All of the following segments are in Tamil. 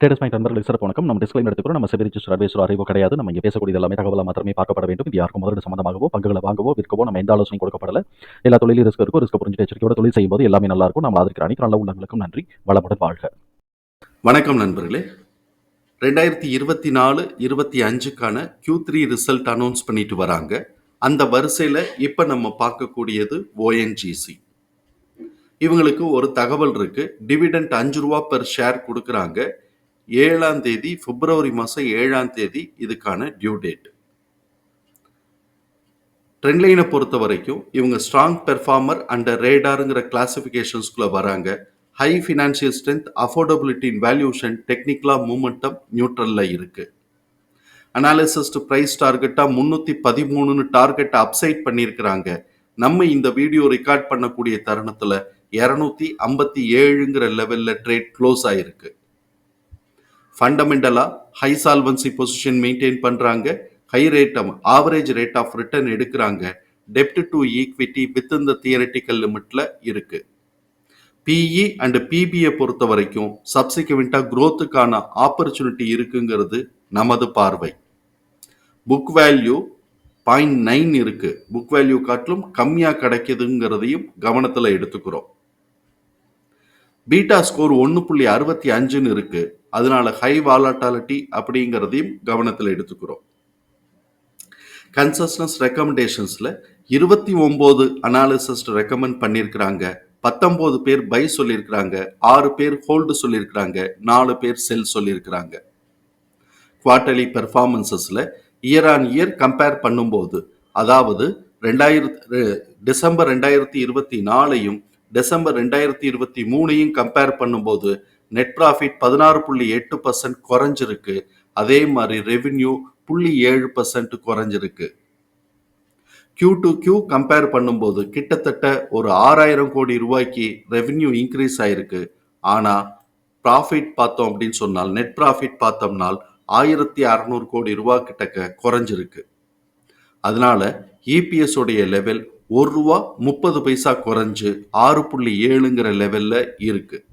ட்ரேடர்ஸ் பாயிண்ட் நண்பர்களுக்கு சிறப்பு வணக்கம். நம்ம டிஸ்கிளைம் எடுத்துக்கிறோம் நம்ம செபி ரிஜிஸ்டர் அட்வைசர் அறிவோ கிடையாது. நம்ம இங்கே பேசக்கூடிய எல்லாமே தகவலாக மாத்திரமே பார்க்கப்பட வேண்டும். இது யாருக்கும் முதலீடு சம்பந்தமாகவோ பங்குகளை வாங்கவோ விற்கவோ நம்ம எந்த ஆலோசனை கொடுக்கப்படல. எல்லா தொழிலும் ரிஸ்க் இருக்கும் ரிஸ்க் புரிஞ்சு எச்சரிக்கையோட தொழில் செய்யும்போது எல்லாமே நல்லா இருக்கும். நம்ம ஆதரிக்கிற அனைத்து நல்ல உள்ளங்களுக்கும் நன்றி. வளமுடன் வாழ்க. வணக்கம் நண்பர்களே. ரெண்டாயிரத்தி இருபத்தி நாலு இருபத்தி அஞ்சுக்கான கியூ த்ரீ ரிசல்ட் அனௌன்ஸ் பண்ணிட்டு வராங்க. அந்த வரிசையில் இப்போ நம்ம பார்க்கக்கூடியது ஓஎன்ஜிசி இவங்களுக்கு ஒரு தகவல் இருக்குது டிவிடெண்ட் அஞ்சு ரூபா பெர் ஷேர் கொடுக்குறாங்க. ஏழாம் தேதி பிப்ரவரி மாதம் ஏழாம் தேதி இதுக்கான டியூ டேட் ட்ரெண்ட்லைனை பொறுத்த வரைக்கும் இவங்க ஸ்ட்ராங் பெர்ஃபார்மர் அண்டர் ரேடாருங்கிற கிளாசிஃபிகேஷன்ஸ்குள்ளே வராங்க. High financial strength affordability in valuation டெக்னிக்கலாக மூமெண்டம் நியூட்ரலில் இருக்குது அனாலிசிஸ்ட் ப்ரைஸ் டார்கெட்டாக முந்நூற்றி பதிமூணுன்னு டார்கெட்டை அப்சைட் பண்ணியிருக்கிறாங்க நம்ம இந்த வீடியோ ரெக்கார்ட் பண்ணக்கூடிய தருணத்தில் இரநூத்தி ஐம்பத்தி ஏழுங்கிற லெவலில் ட்ரேட் க்ளோஸ் ஆகிருக்கு ஃபண்டமெண்டலாக ஹை சால்வன்சி பொசிஷன் மெயின்டைன் பண்ணுறாங்க high rate average rate of return எடுக்கிறாங்க. டெப்ட் டு ஈக்விட்டி வித் இந்த தியரட்டிக்கல் லிமிட்டில் இருக்கு. பிஇ அண்ட் பிபியை பொறுத்த வரைக்கும் சப்சிக்வெண்ட்டாக க்ரோத்துக்கான ஆப்பர்ச்சுனிட்டி இருக்குங்கிறது நமது பார்வை. புக் வேல்யூ பாயிண்ட் நைன் இருக்கு. புக் வேல்யூ காட்டிலும் கம்மியாக கிடைக்குதுங்கிறதையும் கவனத்தில் எடுத்துக்கிறோம். பீட்டா ஸ்கோர் ஒன்று புள்ளி அறுபத்தி அஞ்சுன்னு இருக்கு. அதனால ஹை வாலட்டாலிட்டி அப்படிங்கிறதையும் கவனத்தில் எடுத்துக்கிறோம். கன்சஸ்டன்ஸ் ரெக்கமெண்டேஷன்ஸில் இருபத்தி ஒம்பது அனாலிசிஸ்ட் ரெக்கமெண்ட் பண்ணியிருக்கிறாங்க பத்தொம்போது பேர் பை சொல்லியிருக்கிறாங்க ஆறு பேர் ஹோல்டு சொல்லியிருக்கிறாங்க நாலு பேர் செல் சொல்லியிருக்கிறாங்க குவார்டர்லி பெர்ஃபார்மன்சஸில் இயர் ஆன் இயர் கம்பேர் பண்ணும்போது அதாவது ரெண்டாயிரத்து டிசம்பர் ரெண்டாயிரத்தி இருபத்தி நாலையும் டிசம்பர் ரெண்டாயிரத்தி இருபத்தி மூணையும் கம்பேர் பண்ணும்போது நெட் ப்ராஃபிட் பதினாறு புள்ளி எட்டு பர்சன்ட் குறைஞ்சிருக்கு. அதே மாதிரி ரெவின்யூ புள்ளி ஏழு பர்சன்ட் குறைஞ்சிருக்கு. கியூ டு கியூ கம்பேர் பண்ணும்போது கிட்டத்தட்ட ஒரு ஆறாயிரம் கோடி ரூபாய்க்கு ரெவின்யூ இன்க்ரீஸ் ஆயிருக்கு. ஆனால் ப்ராஃபிட் பார்த்தோம் அப்படின்னு சொன்னால் நெட் ப்ராஃபிட் பார்த்தோம்னால் ஆயிரத்தி அறநூறு கோடி ரூபா கிட்டக்க குறைஞ்சிருக்கு. அதனால இபிஎஸ் உடைய லெவல் ஒரு ரூபா முப்பது பைசா குறைஞ்சு ஆறு புள்ளி ஏழுங்கிற லெவலில் இருக்கு.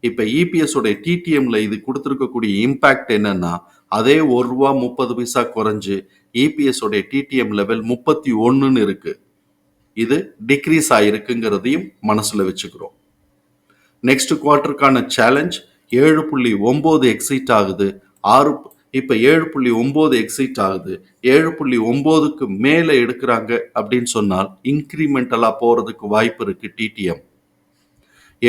இப்போ இபிஎஸோடைய டிடிஎம்ல இது கொடுத்துருக்கக்கூடிய இம்பேக்ட் என்னன்னா அதே ஒரு ரூபா முப்பது பைசா குறைஞ்சு இபிஎஸோடைய டிடிஎம் லெவல் முப்பத்தி ஒன்றுன்னு இருக்கு. இது டிக்ரீஸ் ஆயிருக்குங்கிறதையும் மனசில் வச்சுக்கிறோம். நெக்ஸ்ட் குவார்ட்டருக்கான சேலஞ்ச் ஏழு புள்ளி ஒம்பது எக்ஸிட் ஆகுது. ஆறு இப்போ ஏழு புள்ளி ஒம்பது எக்ஸிட் ஆகுது. ஏழு புள்ளி ஒம்போதுக்கு மேலே எடுக்கிறாங்க அப்படின்னு சொன்னால் இன்க்ரிமெண்டலாக போகிறதுக்கு வாய்ப்பு இருக்கு டிடிஎம்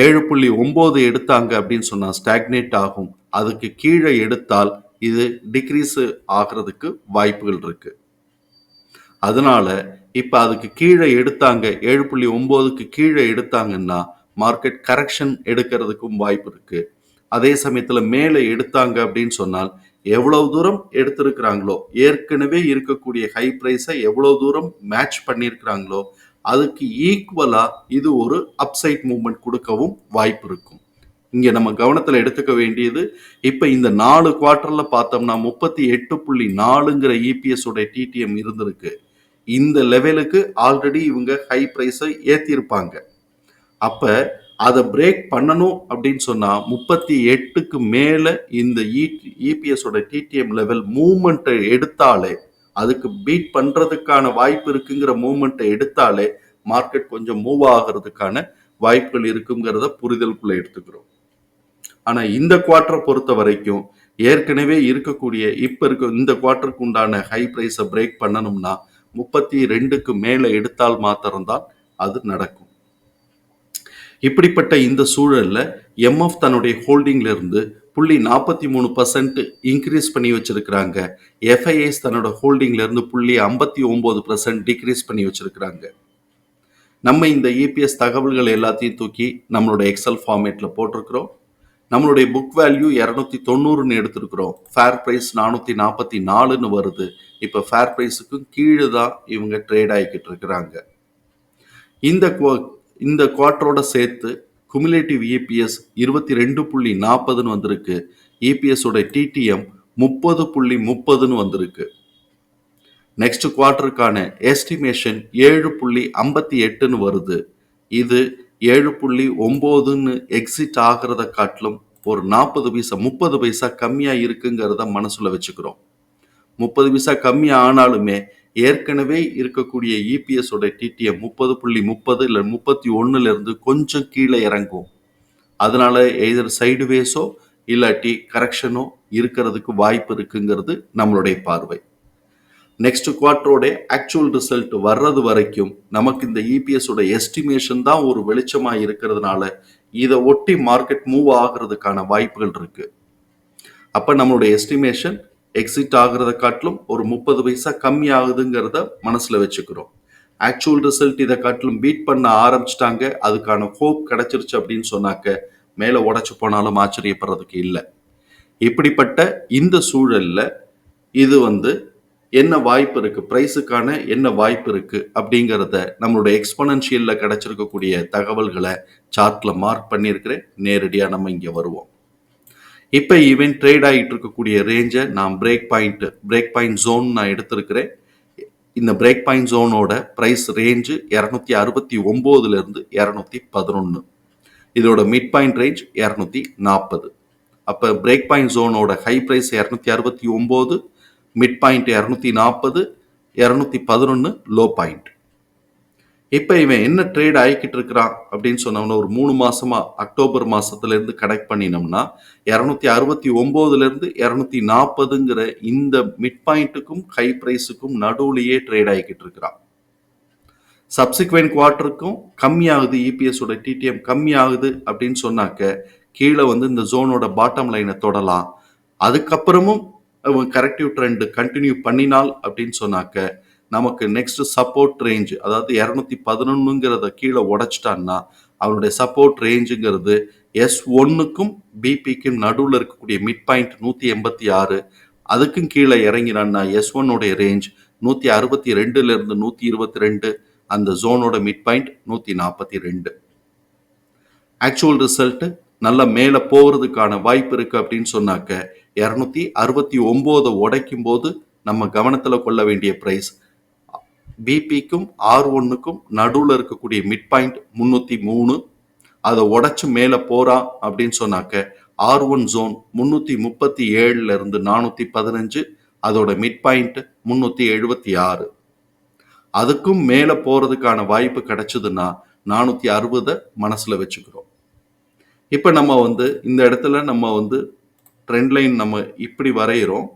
ஏழு புள்ளி ஒம்பது எடுத்தாங்க அப்படின்னு சொன்னால் ஸ்டாக்னேட் ஆகும். அதுக்கு கீழே எடுத்தால் இது டிக்ரீஸு ஆகிறதுக்கு வாய்ப்புகள் இருக்கு. அதனால இப்போ அதுக்கு கீழே எடுத்தாங்க ஏழு புள்ளி ஒம்போதுக்கு கீழே எடுத்தாங்கன்னா மார்க்கெட் கரெக்ஷன் எடுக்கிறதுக்கும் வாய்ப்பு இருக்கு. அதே சமயத்தில் மேலே எடுத்தாங்க அப்படின்னு சொன்னால் எவ்வளவு தூரம் எடுத்திருக்கிறாங்களோ ஏற்கனவே இருக்கக்கூடிய ஹை ப்ரைஸை எவ்வளவு தூரம் மேட்ச் பண்ணியிருக்கிறாங்களோ அதுக்கு ஈக்குவலா இது ஒரு அப்சைட் மூமெண்ட் கொடுக்கவும் வாய்ப்பு இருக்கும். இங்க நம்ம கவனத்துல எடுத்துக்க வேண்டியது இப்ப இந்த நாலு குவார்டர்ல பார்த்தோம்னா முப்பத்தி எட்டு புள்ளி நாலுங்கிற இபிஎஸ் உடைய டிடிஎம் இருந்திருக்கு. இந்த லெவலுக்கு ஆல்ரெடி இவங்க ஹை ப்ரைஸை ஏற்றிருப்பாங்க அப்போ அதை பிரேக் பண்ணணும் அப்படின்னு சொன்னால் முப்பத்தி எட்டுக்கு மேலே இந்த இபிஎஸ் உடைய டிடிஎம் லெவல் மூமெண்ட்டை எடுத்தாலே அதுக்கு பீட் பண்ணுறதுக்கான வாய்ப்பு இருக்குங்கிற மூமெண்ட்டை எடுத்தாலே மார்க்கெட் கொஞ்சம் மூவ் ஆகிறதுக்கான வாய்ப்புகள் இருக்குங்கிறத புரிதலுக்குள்ளே எடுத்துக்கிறோம். ஆனால் இந்த குவார்ட்டரை பொறுத்த வரைக்கும் ஏற்கனவே இருக்கக்கூடிய இப்போ இருக்க இந்த குவார்ட்டருக்கு உண்டான ஹை ப்ரைஸை பிரேக் பண்ணணும்னா முப்பத்தி ரெண்டுக்கு மேலே எடுத்தால் மாத்திரம்தான் அது நடக்கும். இப்படிப்பட்ட இந்த சூழலில் எம்எஃப் தன்னுடைய ஹோல்டிங்லேருந்து புள்ளி நாற்பத்தி மூணு பர்சன்ட் இன்க்ரீஸ் பண்ணி வச்சிருக்கிறாங்க. எஃப்ஐஎஸ் தன்னோட ஹோல்டிங்லேருந்து புள்ளி ஐம்பத்தி ஒம்பது பர்சன்ட் டிக்ரீஸ் பண்ணி வச்சுருக்கிறாங்க. நம்ம இந்த இபிஎஸ் தகவல்கள் எல்லாத்தையும் தூக்கி நம்மளோட எக்ஸல் ஃபார்மேட்டில் போட்டிருக்கிறோம். நம்மளுடைய புக் வேல்யூ இரநூத்தி தொண்ணூறுன்னு எடுத்திருக்கிறோம். ஃபேர் ப்ரைஸ் நானூற்றி நாற்பத்தி நாலுன்னு வருது. இப்போ ஃபேர் ப்ரைஸுக்கும் கீழே தான் இவங்க ட்ரேட் ஆகிக்கிட்டு இருக்கிறாங்க. இந்த இந்த குவார்ட்டரோட சேர்த்து குமுலேட்டிவ் இபிஎஸ் இருபத்தி ரெண்டு புள்ளி நாற்பதுன்னு வந்திருக்கு. இபிஎஸோட டிடிஎம் முப்பது புள்ளி முப்பதுன்னு வந்திருக்கு. நெக்ஸ்ட் குவார்ட்டருக்கான எஸ்டிமேஷன் ஏழு புள்ளி ஐம்பத்தி எட்டுன்னு வருது. இது ஏழு புள்ளி ஒம்போதுன்னு எக்ஸிட் ஆகிறத காட்டிலும் ஒரு நாற்பது பைசா முப்பது பைசா கம்மியாக இருக்குங்கிறத மனசில் வச்சுக்கிறோம். முப்பது பைசா கம்மியாக ஆனாலுமே ஏற்கனவே இருக்கக்கூடிய இபிஎஸ் உடைய டிடிஎம் முப்பது புள்ளி முப்பது இல்லை முப்பத்தி ஒன்றுலேருந்து இருந்து கொஞ்சம் கீழே இறங்கும். அதனால எய்தர் சைடுவேஸோ இல்லாட்டி கரெக்ஷனோ இருக்கிறதுக்கு வாய்ப்பு இருக்குங்கிறது நம்மளுடைய பார்வை. நெக்ஸ்ட் குவார்டரோட ஆக்சுவல் ரிசல்ட் வர்றது வரைக்கும் நமக்கு இந்த இபிஎஸ் உடைய எஸ்டிமேஷன் தான் ஒரு வெளிச்சமா இருக்கிறதுனால இதை ஒட்டி மார்க்கெட் மூவ் ஆகிறதுக்கான வாய்ப்புகள் இருக்கு. அப்ப நம்மளுடைய எஸ்டிமேஷன் எக்ஸிட் ஆகுறத காட்டிலும் ஒரு முப்பது பைசா கம்மி ஆகுதுங்கிறத மனசில் வச்சுக்கிறோம். ஆக்சுவல் ரிசல்ட் இதை காட்டிலும் பீட் பண்ண ஆரம்பிச்சிட்டாங்க. அதுக்கான ஹோப் கிடைச்சிருச்சு அப்படின்னு சொன்னாக்க மேலே உடச்சி போனாலும் ஆச்சரியப்படுறதுக்கு இல்லை. இப்படிப்பட்ட இந்த சூழலில் இது வந்து என்ன வாய்ப்பு இருக்குது ப்ரைஸுக்கான என்ன வாய்ப்பு இருக்குது அப்படிங்கிறத நம்மளுடைய எக்ஸ்பனன்ஷியலில் கிடச்சிருக்கக்கூடிய தகவல்களை சார்ட்டில் மார்க் பண்ணியிருக்கிறேன். நேரடியாக நம்ம இங்கே வருவோம். இப்போ ஈவன் ட்ரேட் ஆகிட்டு இருக்கக்கூடிய ரேஞ்சை நான் break point break point zone நான் எடுத்திருக்கிறேன். இந்த பிரேக் பாயிண்ட் ஜோனோட ப்ரைஸ் ரேஞ்சு இரநூத்தி அறுபத்தி ஒம்போதுலேருந்து இரநூத்தி பதினொன்று இதோட மிட் பாயிண்ட் ரேஞ்ச் இரநூத்தி நாற்பது. அப்போ பிரேக் பாயிண்ட் ஜோனோட ஹை ப்ரைஸ் இரநூத்தி அறுபத்தி ஒம்பது மிட் பாயிண்ட் இரநூத்தி நாற்பது இரநூத்தி பதினொன்று லோ பாயிண்ட் இப்போ இவன் என்ன ட்ரேட் ஆகிக்கிட்டு இருக்கிறான் அப்படின்னு சொன்னோம்னா ஒரு மூணு மாசமா அக்டோபர் மாசத்துல இருந்து கனெக்ட் பண்ணினோம்னா இரநூத்தி அறுபத்தி ஒன்பதுல இருந்து இரநூத்தி நாற்பதுங்கிற இந்த மிட் பாயிண்ட்டுக்கும் ஹை பிரைஸுக்கும் நடுவுலயே ட்ரேட் ஆகிக்கிட்டு இருக்கிறான். சப்சிக்வெண்ட் குவார்ட்டருக்கும் கம்மியாகுது இபிஎஸோட டிடிஎம் கம்மியாகுது அப்படின்னு சொன்னாக்க கீழே வந்து இந்த ஜோனோட பாட்டம் லைனை தொடலாம். அதுக்கப்புறமும் அவன் கரெக்டிவ் ட்ரெண்ட் கண்டினியூ பண்ணினால் அப்படின்னு சொன்னாக்க நமக்கு நெக்ஸ்ட் சப்போர்ட் ரேஞ்ச் அதாவது இரநூத்தி பதினொன்னுங்கிறத கீழே உடைச்சிட்டான்னா அவனுடைய சப்போர்ட் ரேஞ்சுங்கிறது எஸ் ஒன்னுக்கும் பிபிக்கும் நடுவில் இருக்கக்கூடிய மிட் பாயிண்ட் நூற்றி எண்பத்தி ஆறு அதுக்கும் கீழே இறங்கினான்னா எஸ் ஒன்னுடைய ரேஞ்ச் நூற்றி அறுபத்தி ரெண்டுல இருந்து நூற்றி இருபத்தி ரெண்டு அந்த ஜோனோட மிட் பாயிண்ட் நூற்றி நாற்பத்தி ரெண்டு. ஆக்சுவல் ரிசல்ட் நல்லா மேலே போகிறதுக்கான வாய்ப்பு இருக்கு அப்படின்னு சொன்னாக்க இரநூத்தி அறுபத்தி ஒம்போதை உடைக்கும் போது நம்ம கவனத்தில் கொள்ள வேண்டிய ப்ரைஸ் பிபிக்கும் ஆர் ஒன்னுக்கும் நடுவில் இருக்கக்கூடிய மிட் பாயிண்ட் முந்நூற்றி மூணு. அதை உடச்சி மேலே போகிறான் அப்படின்னு சொன்னாக்க ஆர் ஒன் ஜோன் முந்நூற்றி முப்பத்தி ஏழுல இருந்து நானூற்றி பதினஞ்சு. அதோட மிட் பாயிண்ட் முந்நூற்றி எழுபத்தி ஆறு. அதுக்கும் மேலே போகிறதுக்கான வாய்ப்பு கிடைச்சதுன்னா நானூற்றி அறுபதை மனசில் வச்சுக்கிறோம். இப்போ நம்ம வந்து இந்த இடத்துல நம்ம வந்து ட்ரெண்ட் லைன் நம்ம இப்படி வரைகிறோம்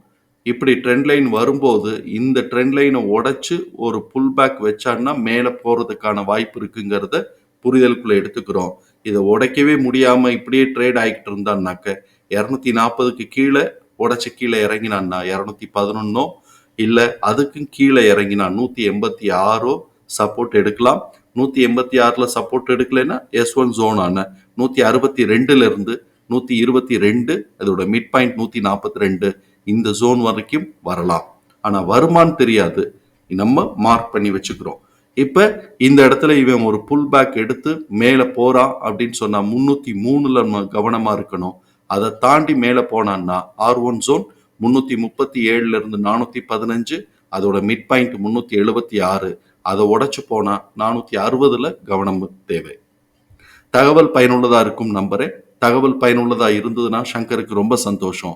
இப்படி ட்ரெண்ட் லைன் வரும்போது இந்த ட்ரெண்ட் லைனை உடைச்சு ஒரு புல் பேக் வச்சான்னா மேலே போகிறதுக்கான வாய்ப்பு இருக்குங்கிறத புரிதலுக்குள்ளே எடுத்துக்கிறோம். இதை உடைக்கவே முடியாமல் இப்படியே ட்ரேட் ஆகிட்டு இருந்தான்னாக்க இரநூத்தி நாற்பதுக்கு கீழே உடச்சி கீழே இறங்கினான்னா இரநூத்தி பதினொன்னோ இல்லை அதுக்கும் கீழே இறங்கினா நூற்றி எண்பத்தி ஆறோ சப்போர்ட் எடுக்கலாம். நூற்றி எண்பத்தி ஆறில் சப்போர்ட் எடுக்கலைன்னா எஸ் ஒன் ஜோனான நூற்றி அறுபத்தி ரெண்டுலேருந்து நூற்றி இருபத்தி ரெண்டு அதோட மிட் பாயிண்ட் நூற்றி நாற்பத்தி ரெண்டு. இந்த ஜோன் வரைக்கும் வரலாம். ஆனால் வருமான்னு தெரியாது. நம்ம மார்க் பண்ணி வச்சுக்கிறோம். இப்போ இந்த இடத்துல இவன் ஒரு புல் பேக் எடுத்து மேலே போகிறான் அப்படின்னு சொன்னால் முந்நூற்றி மூணில் நம்ம கவனமாக இருக்கணும். அதை தாண்டி மேலே போனான்னா ஆர் ஒன் ஜோன் முந்நூற்றி முப்பத்தி ஏழுல இருந்து நானூற்றி பதினஞ்சு அதோட மிட் பாயிண்ட் முந்நூற்றி எழுபத்தி ஆறு அதை உடச்சி போனால் நானூற்றி அறுபதில் கவனம் தேவை. தகவல் பயனுள்ளதாக இருக்கும் நம்பரே. தகவல் பயனுள்ளதாக இருந்ததுன்னா சங்கருக்கு ரொம்ப சந்தோஷம்.